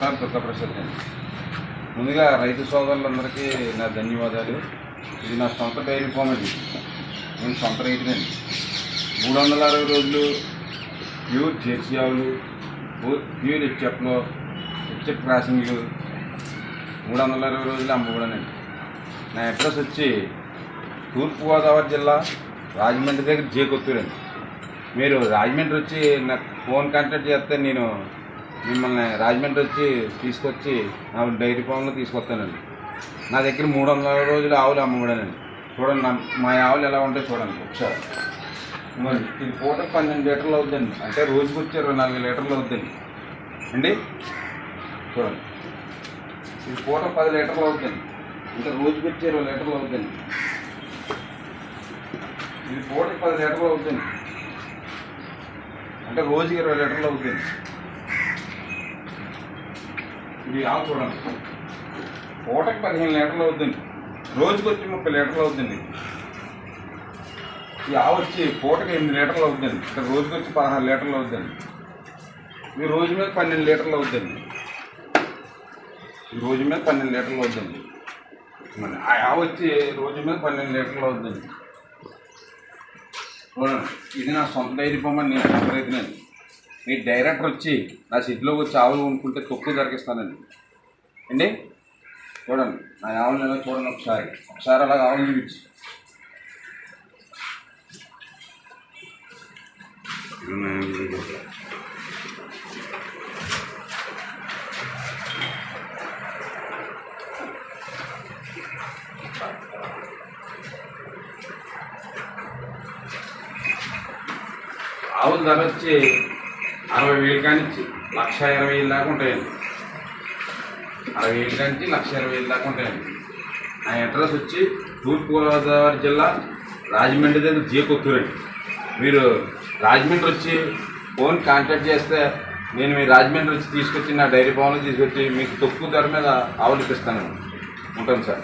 దుర్గాప్రసాద్ ముందుగా రైతు సోదరులందరికీ నా ధన్యవాదాలు. ఇది నా సొంత డైరీ ఫామ్ అండి నేను సొంత రైతునండి మూడు వందల అరవై రోజులు ప్యూర్ జెర్సీ ఆవులు ప్యూర్- ప్యూర్ హెచ్ఎఫ్లో హెచ్ఎఫ్ మూడు వందల అరవై రోజులు అమ్మకూడనండి నా అడ్రస్ వచ్చి తూర్పుగోదావరి జిల్లా రాజమండ్రి దగ్గర జే కొత్తూరండి మీరు రాజమండ్రి వచ్చి నాకు ఫోన్ కాంటాక్ట్ చేస్తే నేను మిమ్మల్ని రాజమండ్రి వచ్చి తీసుకొచ్చి నా డైరీ ఫామ్లో తీసుకొస్తానండి. నా దగ్గర మూడు వందల రోజులు ఆవులు అమ్మకూడనండి. చూడండి మా ఆవులు ఎలా ఉంటాయి చూడండి ఒకసారి. మరి ఇది పూట పన్నెండు లీటర్లు అవుతుందండి అంటే రోజుకి వచ్చి ఇరవై నాలుగు లీటర్లు అవుద్దండి. అండి? చూడండి. ఇది పూట పది లీటర్లు అవుతుంది ఇంకా రోజుకి వచ్చి ఇరవై లీటర్లు అవుద్దండి. ఇది పూట పది లీటర్లు అవుతుంది అంటే రోజుకి ఇరవై లీటర్లు అవుతుంది ఇది ఆవు చూడండి. పూటకి పదిహేను లీటర్లు అవుతుంది రోజుకి వచ్చి ముప్పై లీటర్లు అవుతుంది ఈ ఆవు వచ్చి పూటకి ఎనిమిది లీటర్లు అవుతుంది ఇక్కడ రోజుకి వచ్చి పదహారు లీటర్లు అవుతుంది ఈ రోజు మీద పన్నెండు లీటర్లు అవుతుంది ఈ రోజు మీద పన్నెండు లీటర్లు అవుతుంది మరి ఆ ఆవు వచ్చి రోజు మీద పన్నెండు లీటర్లు అవుతుంది ఇది నా సొంత డైరీ పొమ్మని అని నేను సొంత రైతునండి. మీ డైరెక్టర్ వచ్చి నా సిటీలోకి వచ్చి ఆవులు కొనుక్కుంటే తక్కువ దొరికిస్తానండి అండి చూడండి నా ఆవులు ఏదో చూడండి ఒకసారి. ఒకసారి అలా ఆవులు చూపించి. ఆవుల ధర వచ్చి అరవై వేలు కానిచ్చి లక్ష ఇరవై వేలు దాకా ఉంటాయండి. అరవై వేలు కానిచ్చి లక్ష ఇరవై వేలు దాకా ఉంటాయండి. నా అడ్రస్ వచ్చి తూర్పుగోదావరి జిల్లా రాజమండ్రి దగ్గర జే కొత్తూరండి మీరు రాజమండ్రి వచ్చి ఫోన్ కాంటాక్ట్ చేస్తే నేను మీ రాజమండ్రి వచ్చి తీసుకొచ్చి నా డైరీ ఫామ్లో తీసుకొచ్చి మీకు తక్కువ ధర మీద ఆవులు ఇప్పిస్తాను. ఉంటాను సార్.